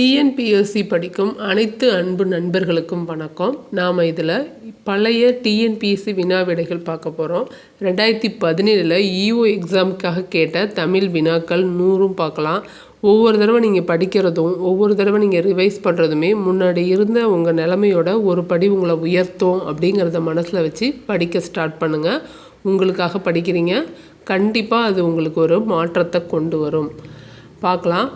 TNPSC படிக்கும் அனைத்து அன்பு நண்பர்களுக்கும் வணக்கம். நாம் இதில் பழைய டிஎன்பிஎஸ்சி வினா விடைகள் பார்க்க போகிறோம் ரெண்டாயிரத்தி பதினேழில் இஓ எக்ஸாமுக்காக கேட்ட தமிழ் வினாக்கள் நூறும் பார்க்கலாம். ஒவ்வொரு தடவை நீங்கள் படிக்கிறதும் ஒவ்வொரு தடவை நீங்கள் ரிவைஸ் பண்ணுறதுமே முன்னாடி இருந்த உங்கள் நிலமையோட ஒரு படி உங்களை உயர்த்தும் அப்படிங்கிறத மனசில் வச்சு படிக்க ஸ்டார்ட் பண்ணுங்கள் உங்களுக்காக படிக்கிறீங்க. கண்டிப்பாக அது உங்களுக்கு ஒரு மாற்றத்தை கொண்டு வரும். பார்க்கலாம்.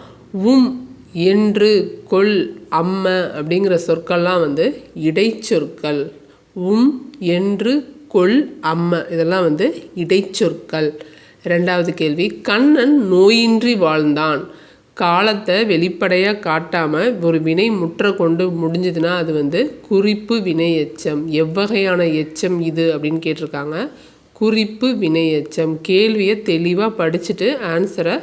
உம் என்று கொள் அம்ம அப்படிங்கிற சொற்கள்லாம் வந்து இடைச்சொற்கள். உம் என்று கொள் அம்ம. இதெல்லாம் வந்து இடைச்சொற்கள். ரெண்டாவது கேள்வி கண்ணன் நோயின்றி வாழ்ந்தான். காலத்தை வெளிப்படையாக காட்டாமல் ஒரு வினை முற்ற கொண்டு முடிஞ்சதுன்னா அது வந்து குறிப்பு வினை எச்சம். எவ்வகையான எச்சம் இது அப்படின்னு கேட்டிருக்காங்க. குறிப்பு வினை எச்சம். கேள்வியை தெளிவாக படிச்சுட்டு ஆன்சரை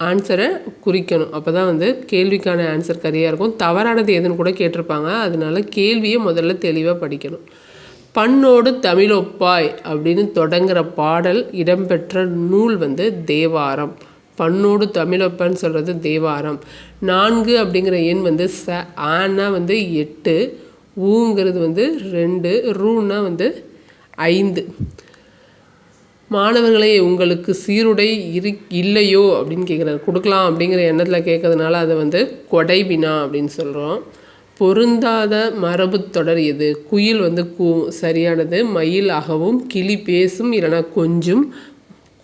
ஆன்சரை குறிக்கணும். அப்போ தான் வந்து கேள்விக்கான ஆன்சர் சரியாக இருக்கும். தவறானது எதுன்னு கூட கேட்டிருப்பாங்க. அதனால கேள்வியை முதல்ல தெளிவாக படிக்கணும். பண்ணோடு தமிழொப்பாய் அப்படின்னு தொடங்குகிற பாடல் இடம்பெற்ற நூல் வந்து தேவாரம். பண்ணோடு தமிழொப்பான்னு சொல்கிறது தேவாரம். நான்கு அப்படிங்கிற எண் வந்து ச ஆனா வந்து எட்டு ஊங்கிறது வந்து ரெண்டு ரூன்னா வந்து ஐந்து. மாணவர்களே உங்களுக்கு சீருடை இரு இல்லையோ அப்படின்னு கேட்குறாரு கொடுக்கலாம் அப்படிங்கிற எண்ணத்தில் கேட்கறதுனால அதை வந்து கொடை வினா அப்படின்னு சொல்கிறோம் பொருந்தாத மரபு தொடர் எது? குயில் வந்து கூ சரியானது மயில் அகவும் கிளி பேசும் இல்லைனா கொஞ்சம்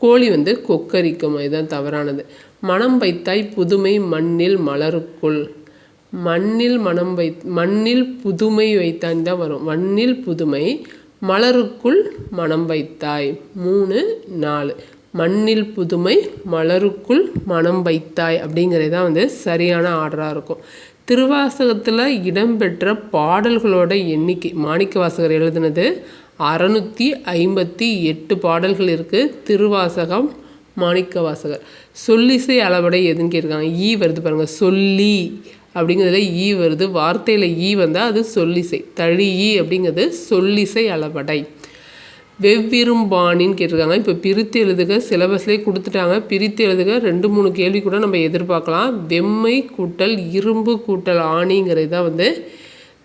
கோழி வந்து கொக்கரிக்கும் இதுதான் தவறானது. மனம் வைத்தாய் புதுமை மண்ணில் மலருக்குள். மண்ணில் மனம் வை மண்ணில் புதுமை வைத்தான் தான் வரும். மண்ணில் புதுமை மலருக்குள் மனம் வைத்தாய். மூணு நாலு. மண்ணில் புதுமை மலருக்குள் மனம் வைத்தாய் அப்படிங்கிறது தான் வந்து சரியான ஆர்டராக இருக்கும். திருவாசகத்தில் இடம்பெற்ற பாடல்களோட எண்ணிக்கை மாணிக்க வாசகர் எழுதினது அறநூற்றி ஐம்பத்தி எட்டு பாடல்கள் இருக்குது திருவாசகம் மாணிக்க வாசகர். சொல்லிசை அளவடை எதுன்னு கேட்டிருக்காங்க. ஈ வருது பாருங்கள் சொல்லி. அப்படிங்கிறதுல ஈ வருது. வார்த்தையில் ஈ வந்தால் அது சொல்லிசை. தழி ஈ அப்படிங்கிறது சொல்லிசை அளவடை. வெவ்விரும்பாணின்னு கேட்டிருக்காங்க. இப்போ பிரித்து எழுதுக சிலபஸ்லேயே கொடுத்துட்டாங்க. பிரித்து எழுதுக ரெண்டு மூணு கேள்வி கூட நம்ம எதிர்பார்க்கலாம். வெம்மை கூட்டல் இரும்பு கூட்டல் ஆணிங்கிறது தான் வந்து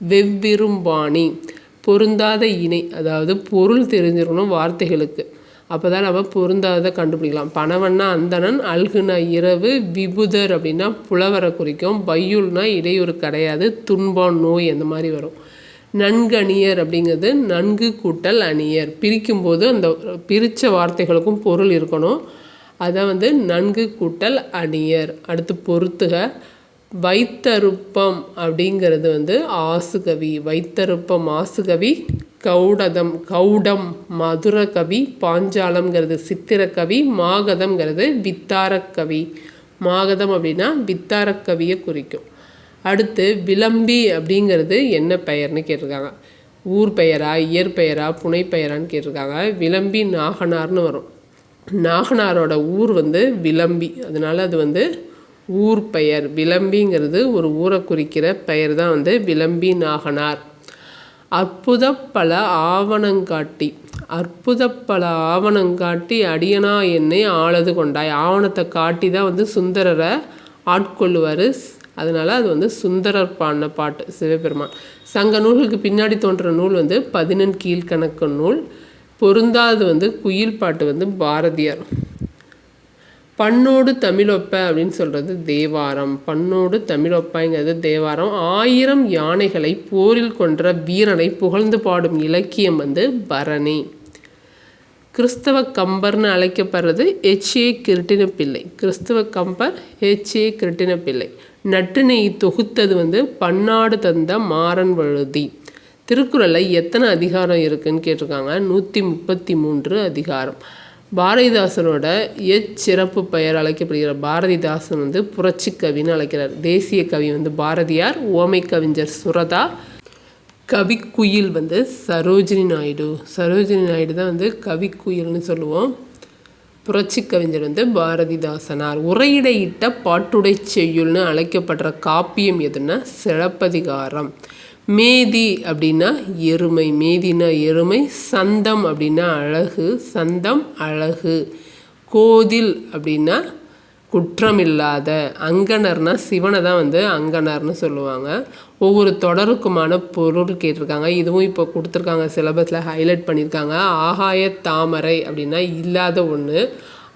வெவ்விரும்பாணி. பொருந்தாத இணை அதாவது பொருள் தெரிஞ்சிருக்கணும் வார்த்தைகளுக்கு. அப்போ தான் நம்ம பொருந்தாத கண்டுபிடிக்கலாம். பணவன்னா அந்தணன் அல்குனா இரவு விபுதர் அப்படின்னா புலவரை குறிக்கும் பையுள்னா இடையூறு கிடையாது துன்பம் நோய் அந்த மாதிரி வரும். நன்கு அணியர் அப்படிங்கிறது நன்கு கூட்டல் அணியர். பிரிக்கும்போது அந்த பிரித்த வார்த்தைகளுக்கும் பொருள் இருக்கணும். அதான் வந்து நன்கு கூட்டல் அணியர். அடுத்து பொறுத்துக வைத்தருப்பம் அப்படிங்கிறது வந்து ஆசுகவி வைத்தருப்பம் ஆசுகவி கௌடதம் கௌடம் மதுரகவி பாஞ்சாலம்ங்கிறது சித்திரக்கவி மாகதம்ங்கிறது வித்தாரக்கவி மாகதம் அப்படின்னா வித்தாரக்கவியை குறிக்கும். அடுத்து விளம்பி அப்படிங்கிறது என்ன பெயர்னு கேட்டிருக்காங்க. ஊர் பெயரா இயற்பெயரா புனைப்பெயரான்னு கேட்டிருக்காங்க. விளம்பி நாகனார்னு வரும். நாகனாரோட ஊர் வந்து விளம்பி. அதனால் அது வந்து ஊர் பெயர். விளம்பிங்கிறது ஒரு ஊரை குறிக்கிற பெயர் தான் வந்து விளம்பி நாகனார். அற்புத பல ஆவணங்காட்டி அற்புத பல ஆவணங்காட்டி அடியனா என்னை ஆளது கொண்டாய். ஆவணத்தை காட்டி தான் வந்து சுந்தரரை ஆட்கொள்ளுவார். அதனால் அது வந்து சுந்தரர் பாடின பாட்டு சிவபெருமான். சங்க நூல்களுக்கு பின்னாடி தோன்ற நூல் வந்து பதினெண் கீழ்கணக்கு நூல். பொருந்தாது வந்து குயில் பாட்டு வந்து பாரதியார். பண்ணோடு தமிழொப்ப அப்படின்னு சொல்கிறது தேவாரம். பண்ணோடு தமிழொப்பங்கிறது தேவாரம். ஆயிரம் யானைகளை போரில் கொன்ற வீரனை புகழ்ந்து பாடும் இலக்கியம் வந்து பரணி. கிறிஸ்தவ கம்பர்னு அழைக்கப்படுறது ஹெச்ஏ கிருட்டின பிள்ளை. கிறிஸ்தவ கம்பர் ஹெச்ஏ கிருட்டின பிள்ளை. நற்றினை தொகுத்தது வந்து பன்னாடு தந்த மாறன் வழுதி. திருக்குறளில் எத்தனை அதிகாரம் இருக்குன்னு கேட்டிருக்காங்க? நூற்றி முப்பத்தி மூன்று அதிகாரம். பாரதிதாசனோட எச்சிறப்பு பெயர் அழைக்கப்படுகிற பாரதிதாசன் வந்து புரட்சி கவின்னு அழைக்கிறார். தேசிய கவி வந்து பாரதியார் ஓமை கவிஞர் சுரதா கவிக்குயில் வந்து சரோஜினி நாயுடு. சரோஜினி நாயுடு தான் வந்து கவிக்குயில்னு சொல்லுவோம். புரட்சி கவிஞர் வந்து பாரதிதாசனார். உரையிடையிட்ட பாட்டுடை செய்யுள்னு அழைக்கப்படுற காப்பியம் எதுன்னா சிலப்பதிகாரம். மேதி அப்படின்னா எருமை மேதினா எருமை சந்தம் அப்படின்னா அழகு சந்தம் அழகு. கோதில் அப்படின்னா குற்றமில்லாத அங்கணர்னா சிவனை தான் வந்து அங்கணர்னு சொல்லுவாங்க. ஒவ்வொரு தொடருக்குமான பொருள் கேட்டிருக்காங்க. இதுவும் இப்போ கொடுத்துருக்காங்க சிலபஸில் ஹைலைட் பண்ணியிருக்காங்க. ஆகாய தாமரை அப்படின்னா இல்லாத ஒன்று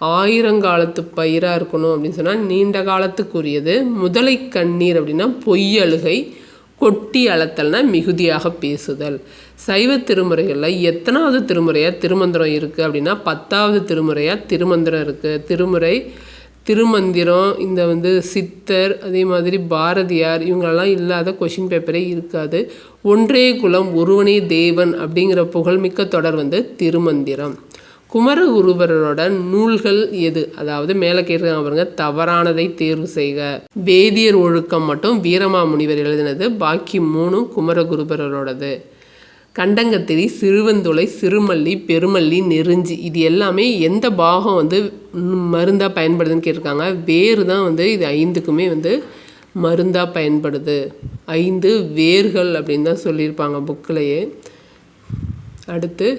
ஆயிரங்காலத்து பயிராக இருக்கணும் அப்படின்னு சொன்னால் நீண்ட காலத்துக்குரியது. முதலை கண்ணீர் அப்படின்னா பொய்யழுகை. கொட்டி அளத்தல்னா மிகுதியாக பேசுதல். சைவ திருமுறைகளில் எத்தனாவது திருமுறையாக திருமந்திரம் இருக்குது அப்படின்னா பத்தாவது திருமுறையாக திருமந்திரம் இருக்குது திருமுறை திருமந்திரம் இந்த வந்து சித்தர் அதே மாதிரி பாரதியார் இவங்களெல்லாம் இல்லாத கொஷின் பேப்பரே இருக்காது. ஒன்றே குலம் ஒருவனே தேவன் அப்படிங்கிற புகழ்மிக்க தொடர் வந்து திருமந்திரம். குமரகுருபரோட நூல்கள் எது? அதாவது மேலே கேட்டிருக்காங்க பாருங்க தவறானதை தேர்வு செய்க. வேதியர் ஒழுக்கம் மட்டும் வீரமாமுனிவர் எழுதினது. பாக்கி மூணும் குமரகுருபரோடது கண்டங்கத்திரி சிறுவந்துளை சிறுமல்லி பெருமல்லி நெருஞ்சி இது எல்லாமே எந்த பாகம் வந்து மருந்தாக பயன்படுதுன்னு கேட்டிருக்காங்க. வேறு தான் வந்து இது ஐந்துக்குமே வந்து மருந்தாக பயன்படுது. ஐந்து வேர்கள் அப்படின்னு தான் சொல்லியிருப்பாங்க புக்கிலேயே அடுத்து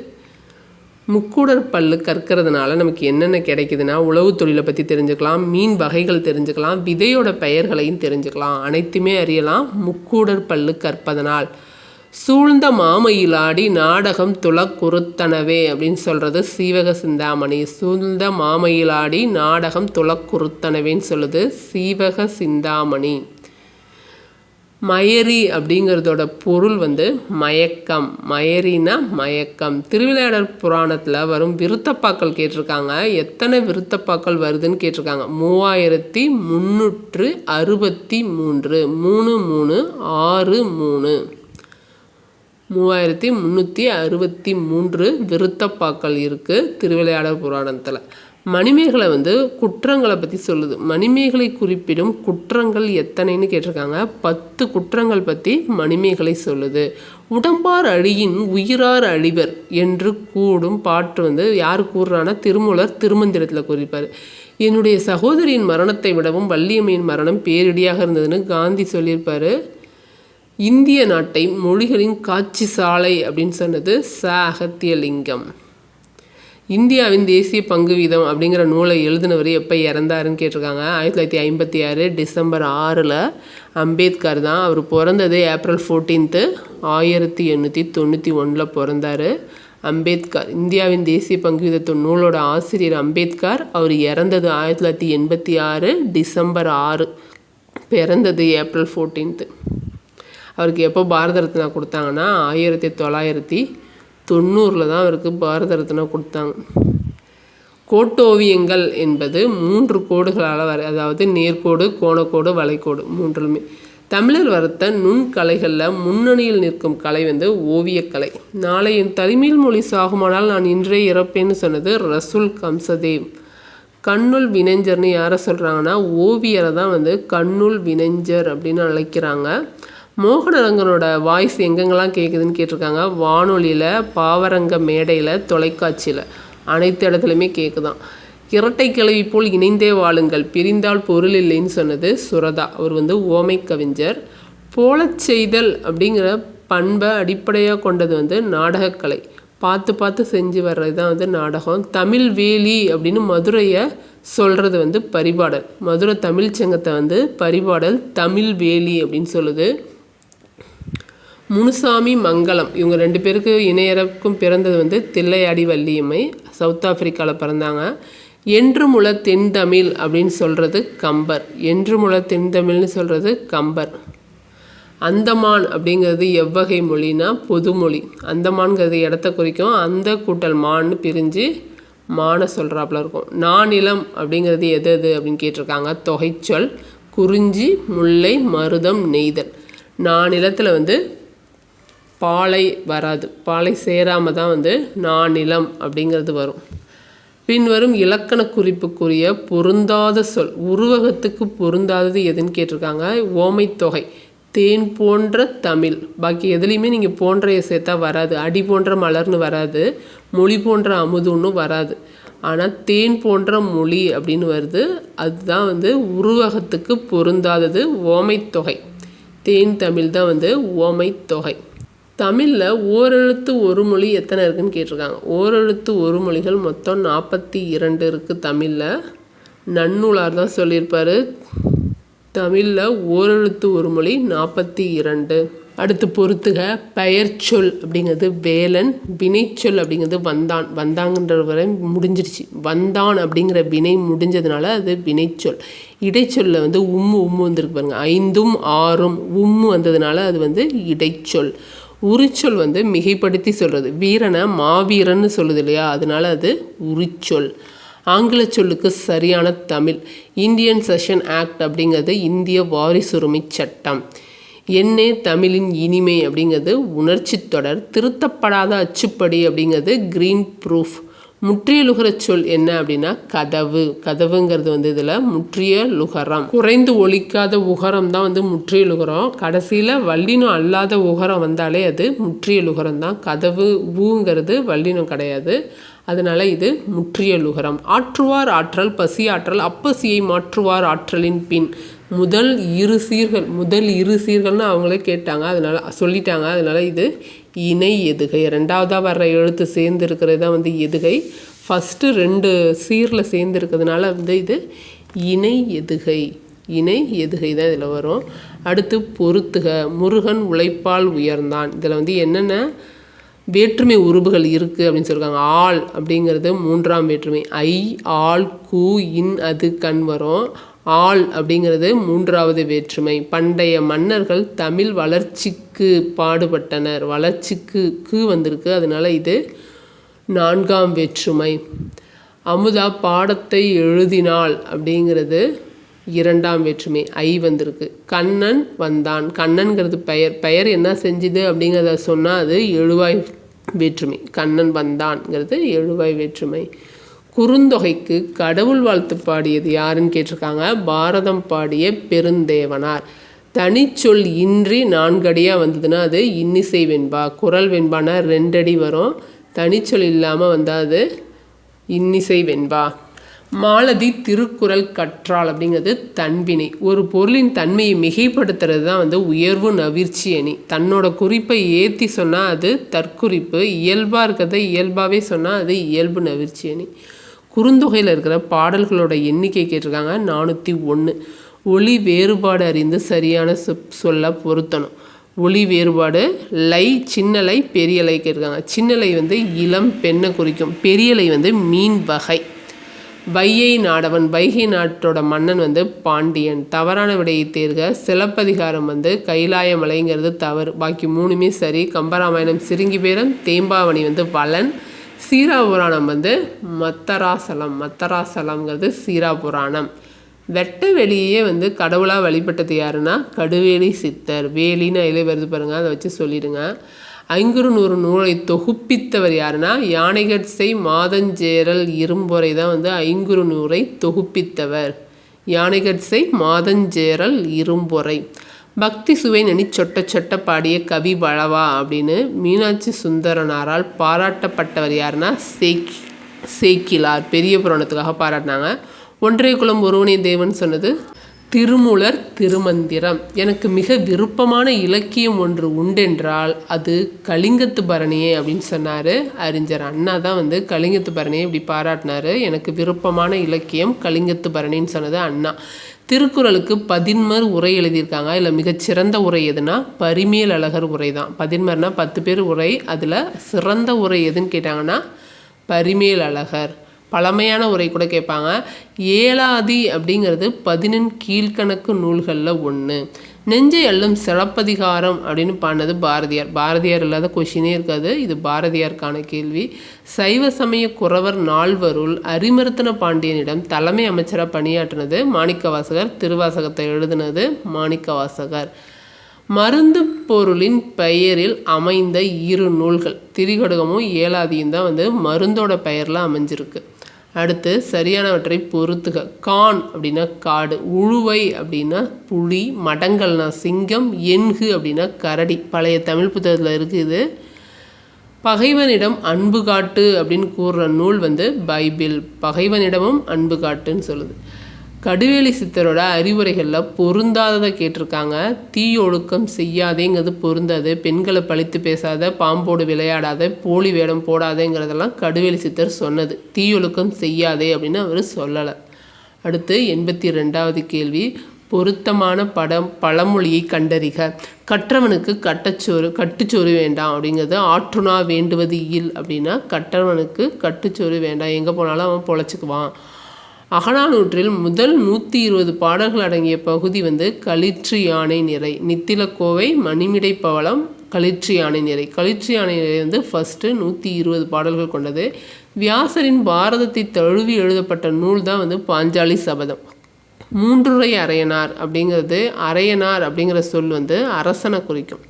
முக்கூடர் பல்லு கற்கிறதுனால நமக்கு என்னென்ன கிடைக்குதுன்னா உழவு தொழிலை பற்றி தெரிஞ்சுக்கலாம் மீன் வகைகள் தெரிஞ்சுக்கலாம் விதையோட பெயர்களையும் தெரிஞ்சுக்கலாம். அனைத்துமே அறியலாம் முக்கூடர் பல்லு கற்பதனால். சூழ்ந்த மாமையிலாடி நாடகம் துளக்குறுத்தனவே அப்படின்னு சொல்கிறது சீவக சிந்தாமணி. சூழ்ந்த மாமையிலாடி நாடகம் துளக்குறுத்தனவேன்னு சொல்லுது சீவக சிந்தாமணி. மயரி அப்படிங்கிறதோட பொருள் வந்து மயக்கம். மயரினா மயக்கம். திருவிளையாடல் புராணத்தில் வரும் விருத்தப்பாக்கள் கேட்டிருக்காங்க. எத்தனை விருத்தப்பாக்கள் வருதுன்னு கேட்டிருக்காங்க. மூவாயிரத்தி முந்நூற்று அறுபத்தி மூன்று. மூணு மூணு ஆறு மூணு. மூவாயிரத்தி முந்நூற்றி அறுபத்தி மூன்று விருத்தப்பாக்கள் இருக்குது திருவிளையாடல் புராணத்தில். மணிமேகலை வந்து குற்றங்களை பற்றி சொல்லுது. மணிமேகலை குறிப்பிடும் குற்றங்கள் எத்தனைன்னு கேட்டிருக்காங்க. பத்து குற்றங்கள் பற்றி மணிமேகலை சொல்லுது. உடம்பார் அழியின் உயிரார் அழிவர் என்று கூடும் பாட்டு வந்து யார் கூறுறான்னா திருமூலர் திருமந்திரத்தில் குறிப்பார் என்னுடைய சகோதரியின் மரணத்தை விடவும் வள்ளியம்மையின் மரணம் பேரிடியாக இருந்ததுன்னு காந்தி சொல்லியிருப்பார். இந்திய நாட்டை மொழிகளின் காட்சி சாலை அப்படின்னு சொன்னது ச அகத்தியலிங்கம் இந்தியாவின் தேசிய பங்கு வீதம் அப்படிங்கிற நூலை எழுதினவர் எப்போ இறந்தாருன்னு கேட்டிருக்காங்க. ஆயிரத்தி தொள்ளாயிரத்தி ஐம்பத்தி ஆறு டிசம்பர் ஆறில் அம்பேத்கர் தான். அவர் பிறந்தது ஏப்ரல் ஃபோர்டீன்த்து ஆயிரத்தி எண்ணூற்றி தொண்ணூற்றி ஒன்றில் பிறந்தார். அம்பேத்கர் இந்தியாவின் தேசிய பங்கு வீதத்து நூலோட ஆசிரியர் அம்பேத்கர். அவர் இறந்தது ஆயிரத்தி தொள்ளாயிரத்தி எண்பத்தி ஆறு டிசம்பர் ஆறு. பிறந்தது ஏப்ரல் ஃபோர்டீன்த்து அவருக்கு எப்போ பாரத ரத்னா கொடுத்தாங்கன்னா ஆயிரத்தி தொள்ளாயிரத்தி தொண்ணூறில் தான் அவருக்கு பாரத ரத்னா கொடுத்தாங்க. கோட்டோவியங்கள் என்பது மூன்று கோடுகளால் வர அதாவது நேர்கோடு கோணக்கோடு வளைக்கோடு மூன்றுமே தமிழர் வரத்த நுண்கலைகளில் முன்னணியில் நிற்கும் கலை வந்து ஓவியக்கலை. நாளை என் தலைமையில் மொழி சாகுமானால் நான் இன்றே இறப்பேன்னு சொன்னது ரசுல் கம்சதேவ். கண்ணுள் வினைஞ்சர்னு யாரை சொல்கிறாங்கன்னா ஓவியரை தான் வந்து கண்ணுள் வினைஞ்சர் அப்படின்னு அழைக்கிறாங்க. மோகனரங்கனோட வாய்ஸ் எங்கெங்கெல்லாம் கேட்குதுன்னு கேட்டிருக்காங்க. வானொலியில் பாவரங்க மேடையில் தொலைக்காட்சியில். அனைத்து இடத்துலையுமே கேட்குதான் இரட்டை கிளவி போல் இணைந்தே வாழுங்கள். பிரிந்தால் பொருள் இல்லைன்னு சொன்னது சுரதா. அவர் வந்து ஓமை கவிஞர். போலச் செய்தல் அப்படிங்கிற பண்பை அடிப்படையாக கொண்டது வந்து நாடகக்கலை. பார்த்து பார்த்து செஞ்சு வர்றது தான் வந்து நாடகம். தமிழ் வேலி அப்படின்னு மதுரையை சொல்கிறது வந்து பரிபாடல். மதுரை தமிழ்ச்சங்கத்தை வந்து பரிபாடல் தமிழ் வேலி அப்படின்னு சொல்லுது. முனுசாமி மங்களம். இவங்க ரெண்டு பேருக்கு இணையருக்கும் பிறந்தது வந்து தில்லையாடி வள்ளியம்மை. சவுத் ஆப்பிரிக்காவில் பிறந்தாங்க. என்று முள தென்தமிழ் அப்படின்னு சொல்கிறது கம்பர். என்று முள தென்தமிழ்னு சொல்கிறது கம்பர். அந்தமான் அப்படிங்கிறது எவ்வகை மொழினா பொதுமொழி. அந்தமான்ங்கிறது இடத்த குறிக்கும். அந்த கூட்டல் மான்னு பிரிஞ்சு மான சொல்கிறாப்புல இருக்கும். நானிலம் அப்படிங்கிறது எது எது அப்படின்னு கேட்டிருக்காங்க. தொகைச்சொல் குறிஞ்சி முல்லை மருதம் நெய்தல். நானிலத்தில் வந்து பாலை வராது. பாலை சேராமல் தான் வந்து நானிலம் அப்படிங்கிறது வரும். பின்வரும் இலக்கண குறிப்புக்குரிய பொருந்தாத சொல். உருவகத்துக்கு பொருந்தாதது எதுன்னு கேட்டிருக்காங்க? ஓமைத்தொகை தேன் போன்ற தமிழ். பாக்கி எதுலேயுமே நீங்கள் போன்றைய சேர்த்தா வராது. அடி போன்ற மலர்னு வராது. மொழி போன்ற அமுதுன்னு வராது. ஆனால் தேன் போன்ற மொழி அப்படின்னு வருது. அதுதான் வந்து உருவகத்துக்கு பொருந்தாதது ஓமைத்தொகை தேன் தமிழ் தான் வந்து ஓமைத்தொகை தமிழில் ஓரெழுத்து ஒரு மொழி எத்தனை இருக்குன்னு கேட்டிருக்காங்க. ஓரெழுத்து ஒரு மொழிகள் மொத்தம் நாற்பத்தி இரண்டு இருக்குது தமிழில். நன்னூலார் தான் சொல்லியிருப்பார். தமிழில் ஓரெழுத்து ஒரு மொழி நாற்பத்தி இரண்டு. அடுத்து பொறுத்துக பெயர்ச்சொல் அப்படிங்கிறது வேலன் வினைச்சொல் அப்படிங்கிறது வந்தான். வந்தாங்கன்ற வரை முடிஞ்சிருச்சு வந்தான் அப்படிங்கிற வினை முடிஞ்சதுனால அது வினைச்சொல் இடைச்சொல்ல வந்து உம்மு உம்மு வந்திருக்கு பாருங்க. ஐந்தும் ஆறும் உம்மு வந்ததுனால அது வந்து இடைச்சொல். உரிச்சொல் வந்து மிகைப்படுத்தி சொல்கிறது வீரனை மாவீரன்னு சொல்லுது இல்லையா? அதனால அது உரிச்சொல். ஆங்கில சொல்லுக்கு சரியான தமிழ். இந்தியன் செஷன் ஆக்ட் அப்படிங்கிறது இந்திய வாரிசுரிமை சட்டம். என்னே தமிழின் இனிமை அப்படிங்கிறது உணர்ச்சி தொடர். திருத்தப்படாத அச்சுப்படி அப்படிங்கிறது க்ரீன் ப்ரூஃப். முற்றியலுகரச் சொல் என்ன அப்படின்னா கதவு. கதவுங்கிறது வந்து இதில் முற்றிய லுகரம் குறைந்து ஒழிக்காத உகரம் தான் வந்து முற்றிய லுகரம் கடைசியில் வல்லினம் அல்லாத உகரம் வந்தாலே அது முற்றிய லுகரம் தான். கதவு ஊங்கிறது வல்லினம் கிடையாது. அதனால இது முற்றிய லுகரம். ஆற்றுவார் ஆற்றல் பசி ஆற்றல் அப்பசியை மாற்றுவார் ஆற்றலின் பின். முதல் இரு சீர்கள் முதல் இரு சீர்கள்னு அவங்களே கேட்டாங்க. அதனால் சொல்லிட்டாங்க. அதனால் இது இணை எதுகை. ரெண்டாவதாக வர்ற எழுத்து சேர்ந்து இருக்கிறது தான் வந்து எதுகை. ஃபஸ்ட்டு ரெண்டு சீரில் சேர்ந்து இருக்கிறதுனால வந்து இது இணை எதுகை. இணை எதுகை தான் இதில் வரும். அடுத்து பொறுத்துக முருகன் உழைப்பால் உயர்ந்தான். இதில் வந்து என்னென்ன வேற்றுமை உருபுகள் இருக்குது அப்படின்னு சொல்லியிருக்காங்க ஆள் அப்படிங்கிறது மூன்றாம் வேற்றுமை. ஐ ஆள் கூ இன் அது கண் வரும். ஆள் அப்படிங்கிறது மூன்றாவது வேற்றுமை. பண்டைய மன்னர்கள் தமிழ் வளர்ச்சிக்கு பாடுபட்டனர். வளர்ச்சிக்கு கு வந்திருக்கு. அதனால இது நான்காம் வேற்றுமை. அமுதா பாடத்தை எழுதினாள் அப்படிங்கிறது இரண்டாம் வேற்றுமை ஐ வந்திருக்கு. கண்ணன் வந்தான். கண்ணன்கிறது பெயர். பெயர் என்ன செஞ்சுது அப்படிங்கிறத சொன்னால் அது எழுவாய் வேற்றுமை. கண்ணன் வந்தான்ங்கிறது எழுவாய் வேற்றுமை. குறுந்தொகைக்கு கடவுள் வாழ்த்து பாடியது யாருன்னு கேட்டிருக்காங்க? பாரதம் பாடிய பெருந்தேவனார். தனிச்சொல் இன்றி நான்கடியாக வந்ததுன்னா அது இன்னிசை வெண்பா. குரல் வெண்பானா ரெண்டடி வரும். தனிச்சொல் இல்லாமல் வந்தால் அது இன்னிசை வெண்பா. மாலதி திருக்குறள் கற்றால் அப்படிங்கிறது தன்வினை. ஒரு பொருளின் தன்மையை மிகைப்படுத்துறது தான் வந்து உயர்வு நவிர்ச்சி அணி. தன்னோட குறிப்பை ஏற்றி சொன்னால் அது தற்குறிப்பு இயல்பாக இருக்கிறத இயல்பாகவே சொன்னால் அது இயல்பு நவிர்ச்சி அணி. குறுந்தொகையில் இருக்கிற பாடல்களோட எண்ணிக்கை கேட்டிருக்காங்க நானூற்றி ஒன்று ஒளி வேறுபாடு அறிந்து சரியான சொ- சொல்ல பொருத்தணும். ஒளி வேறுபாடு லை சின்னலை பெரியலை கேட்டிருக்காங்க. சின்னலை வந்து இளம் பெண்ணை குறிக்கும். பெரியலை வந்து மீன் வகை. வையை நாடவன் வைகை நாட்டோட மன்னன் வந்து பாண்டியன். தவறான விடையை தேர்க சிலப்பதிகாரம் வந்து கைலாய மலைங்கிறது தவறு. பாக்கி மூணுமே சரி. கம்பராமாயணம் சிறுங்கி பேரம் தேம்பாவணி வந்து பலன் சீரா புராணம் வந்து மத்தராசலம். மத்தராசலம்ங்கிறது சீரா புராணம் வெட்ட வெளியே வந்து கடவுளாக வழிபட்டது யாருன்னா கடுவேலி சித்தர். வேலின்னு அதில் வருது பாருங்கள் அதை வச்சு சொல்லிடுங்க. ஐங்குறு நூறு நூலை தொகுப்பித்தவர் யாருன்னா? யானைகட்சை மாதஞ்சேரல் இரும்பொறை தான் வந்து ஐங்குறுநூறை தொகுப்பித்தவர். யானைகட்சை மாதஞ்சேரல் இரும்பொறை. பக்தி சுவை நனி சொட்ட சொட்ட பாடிய கவி வளவா அப்படின்னு மீனாட்சி சுந்தரனாரால் பாராட்டப்பட்டவர் யாருன்னா? சேக்கி சேக்கிலார். பெரிய புராணத்துக்காக பாராட்டினாங்க. ஒன்றே குலம் ஒருவனே தேவன் சொன்னது திருமூலர் திருமந்திரம். எனக்கு மிக விருப்பமான இலக்கியம் ஒன்று உண்டென்றால் அது கலிங்கத்து பரணியே அப்படின்னு சொன்னார். அறிஞர் அண்ணா தான் வந்து கலிங்கத்து பரணியை இப்படி பாராட்டினாரு. எனக்கு விருப்பமான இலக்கியம் கலிங்கத்து பரணின்னு சொன்னது அண்ணா. திருக்குறளுக்கு பதின்மர் உரை எழுதியிருக்காங்க. இல்லை மிகச்சிறந்த உரை எதுனா பரிமேல் அழகர் உரை தான். பதின்மர்னால் பத்து பேர் உரை. அதில் சிறந்த உரை எதுன்னு கேட்டாங்கன்னா பரிமேல் அழகர். பழமையான உரை கூட கேட்பாங்க. ஏலாதி அப்படிங்கிறது பதினெண் கீழ்க்கணக்கு நூல்களில் ஒன்று நெஞ்சை அள்ளும் சிலப்பதிகாரம் அப்படின்னு பாடினது பாரதியார். பாரதியார் இல்லாத கொஷினே இருக்காது. இது பாரதியாருக்கான கேள்வி. சைவ சமய குறவர் நால்வருள் அரிமர்த்தன பாண்டியனிடம் தலைமை அமைச்சராக பணியாற்றினது மாணிக்கவாசகர். திருவாசகத்தை எழுதினது மாணிக்கவாசகர். மருந்து பொருளின் பெயரில் அமைந்த இரு நூல்கள். திரிகடுகமும் ஏலாதியும் தான் வந்து மருந்தோட பெயரில் அமைஞ்சிருக்கு. அடுத்து சரியானவற்றை பொறுத்துக. கான் அப்படின்னா காடு உழுவை அப்படின்னா புலி மடங்கல்னா சிங்கம் எண்கு அப்படின்னா கரடி. பழைய தமிழ் புத்தகத்தில் இருக்குது பகைவனிடம் அன்பு காட்டு அப்படின்னு கூறுற நூல் வந்து பைபிள். பகைவனிடமும் அன்பு காட்டுன்னு சொல்லுது. கடுவேலி சித்தரோட அறிவுரைகளில் பொருந்தாததை கேட்டிருக்காங்க. தீயொழுக்கம் செய்யாதேங்கிறது பொருந்தாது. பெண்களை பழித்து பேசாத பாம்போடு விளையாடாத போலி வேடம் போடாதேங்கிறதெல்லாம் கடுவேலி சித்தர் சொன்னது. தீயொழுக்கம் செய்யாதே அப்படின்னு அவர் சொல்லலை. அடுத்து எண்பத்தி ரெண்டாவது கேள்வி. பொருத்தமான படம் பழமொழியை கண்டறிக. கற்றவனுக்கு கட்டச்சோறு கட்டுச்சோறு வேண்டாம் அப்படிங்கிறது ஆற்றுனா வேண்டுவது இல் அப்படின்னா கற்றவனுக்கு கட்டுச்சோறு வேண்டாம். எங்கே போனாலும் அவன் பொழைச்சிக்குவான். அகநானூற்றில் முதல் நூற்றி இருபது பாடல்கள் அடங்கிய பகுதி வந்து களிற்று யானை நிறை. நித்திலக்கோவை மணிமிடை பவளம் களிற்று யானை நிறை. களிற்று யானை நிறை வந்து ஃபஸ்ட்டு நூற்றி இருபது பாடல்கள் கொண்டது. வியாசரின் பாரதத்தை தழுவி எழுதப்பட்ட நூல் தான் வந்து பாஞ்சாலி சபதம். மூன்றுரை அரையனார் அப்படிங்கிறது அரையனார் அப்படிங்கிற சொல் வந்து அரசனை குறிக்கும்.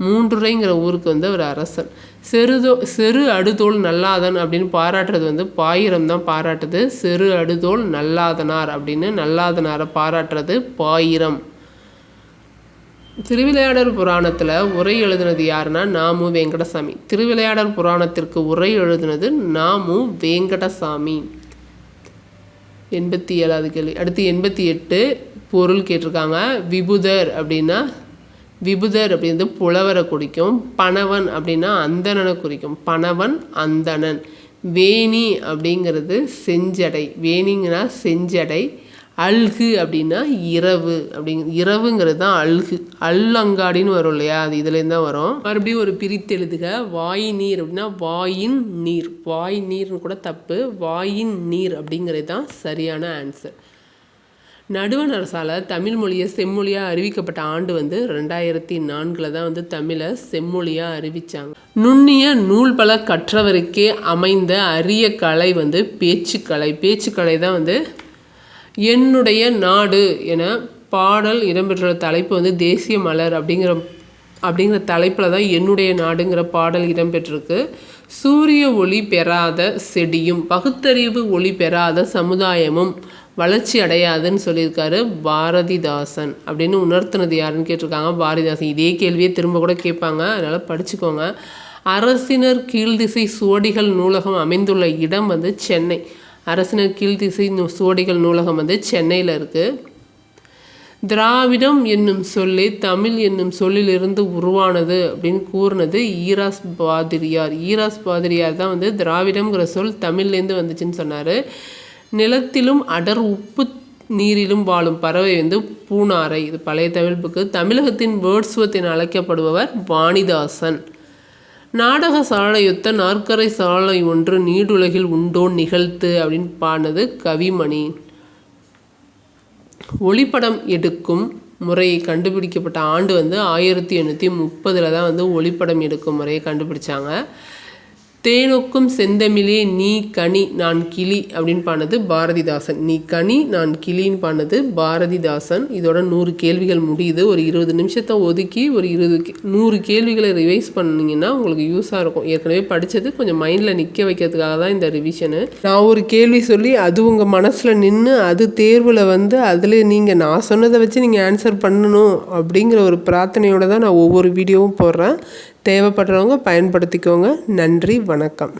மூன்றுரைங்கிற ஊருக்கு வந்து ஒரு அரசன். செருதோ செரு அடுதோல் நல்லாதன் அப்படின்னு பாராட்டுறது வந்து பாயிரம் தான் பாராட்டுது. செரு அடுதோல் நல்லாதனார் அப்படின்னு நல்லாதனாரை பாராட்டுறது பாயிரம். திருவிளையாடல் புராணத்தில் உரை எழுதுனது யாருன்னா நாமு வெங்கடசாமி. திருவிளையாடல் புராணத்திற்கு உரை எழுதுனது நாமு வெங்கடசாமி. எண்பத்தி ஏழாவது கேள்வி. அடுத்து எண்பத்தி எட்டு பொருள் கேட்டிருக்காங்க. விபுதர் அப்படின்னா விபுதர் அப்படின்றது புலவரை குறிக்கும் பணவன் அப்படின்னா அந்தணனை குறிக்கும். பணவன் அந்தணன். வேணி அப்படிங்கிறது செஞ்சடை. வேணிங்கன்னா செஞ்சடை. அல்கு அப்படின்னா இரவு. அப்படிங்க இரவுங்கிறது தான் அல்கு. அல்லங்காடின்னு வரும் இல்லையா? அது இதுலேருந்து தான் வரும். மறுபடியும் ஒரு பிரித்து எழுதுக. வாய் நீர் அப்படின்னா வாயின் நீர். வாய் நீர்னு கூட தப்பு. வாயின் நீர் அப்படிங்கிறது தான் சரியான ஆன்சர் நடுவண் அரசால் தமிழ் மொழியை செம்மொழியாக அறிவிக்கப்பட்ட ஆண்டு வந்து ரெண்டாயிரத்தி நான்கில் தான் வந்து தமிழை செம்மொழியாக அறிவித்தாங்க நுண்ணிய நூல் பல கற்றவருக்கே அமைந்த அரிய கலை வந்து பேச்சுக்கலை. பேச்சுக்கலை தான் வந்து என்னுடைய நாடு என பாடல் இடம்பெற்ற தலைப்பு வந்து தேசிய மலர் அப்படிங்கிற அப்படிங்கிற தலைப்பில் தான் என்னுடைய நாடுங்கிற பாடல் இடம்பெற்றிருக்கு. சூரிய ஒளி பெறாத செடியும் பகுத்தறிவு ஒளி பெறாத சமுதாயமும் வளர்ச்சி அடையாதுன்னு சொல்லியிருக்காரு பாரதிதாசன் அப்படின்னு உணர்த்தினது யாருன்னு கேட்டிருக்காங்க? பாரதிதாசன். இதே கேள்வியே திரும்ப கூட கேட்பாங்க. அதனால் படிச்சுக்கோங்க. அரசினர் கீழ்திசை சுவடிகள் நூலகம் அமைந்துள்ள இடம் வந்து சென்னை. அரசினர் கீழ்திசை சுவடிகள் நூலகம் வந்து சென்னையில் இருக்குது திராவிடம் என்னும் சொல்லி தமிழ் என்னும் சொல்லிலிருந்து உருவானது அப்படின்னு கூறினது ஈராஸ் பாதிரியார். ஈராஸ் பாதிரியார் தான் வந்து திராவிடம்ங்கிற சொல் தமிழ்லேருந்து வந்துச்சுன்னு சொன்னார். நிலத்திலும் அடர் உப்பு நீரிலும் வாழும் பறவை வந்து பூனாரை. இது பழைய தமிழ் புக்கு தமிழகத்தின் வேர்ட்ஸ்வத்தின் அழைக்கப்படுபவர் வாணிதாசன். நாடக சாலையொத்த நாற்கரை சாலை ஒன்று நீடுலகில் உண்டோ நிகழ்த்து அப்படின்னு பாடினது கவிமணி. ஒளிப்படம் எடுக்கும் முறை கண்டுபிடிக்கப்பட்ட ஆண்டு வந்து ஆயிரத்தி எண்ணூற்றி முப்பதில் தான் வந்து ஒளிப்படம் எடுக்கும் முறையை கண்டுபிடிச்சாங்க. தேனொக்கும் செந்தமிழே நீ கனி நான் கிளி அப்படின்னு பாடினது பாரதிதாசன். நீ கனி நான் கிளின்னு பாடினது பாரதிதாசன். இதோட நூறு கேள்விகள் முடியுது. ஒரு இருபது நிமிஷத்தை ஒதுக்கி ஒரு இருபது நூறு கேள்விகளை ரிவைஸ் பண்ணிங்கன்னா உங்களுக்கு யூஸாக இருக்கும். ஏற்கனவே படித்தது கொஞ்சம் மைண்டில் நிற்க வைக்கிறதுக்காக தான் இந்த ரிவிஷனு நான் ஒரு கேள்வி சொல்லி அது உங்கள் மனசில் நின்று அது தேர்வில் வந்து அதில் நீங்கள் நான் சொன்னதை வச்சு நீங்கள் ஆன்சர் பண்ணணும் அப்படிங்கிற ஒரு பிரார்த்தனையோடு தான் நான் ஒவ்வொரு வீடியோவும் போடுறேன். தேவைப்படுறவங்க பயன்படுத்திக்கோங்க. நன்றி வணக்கம்.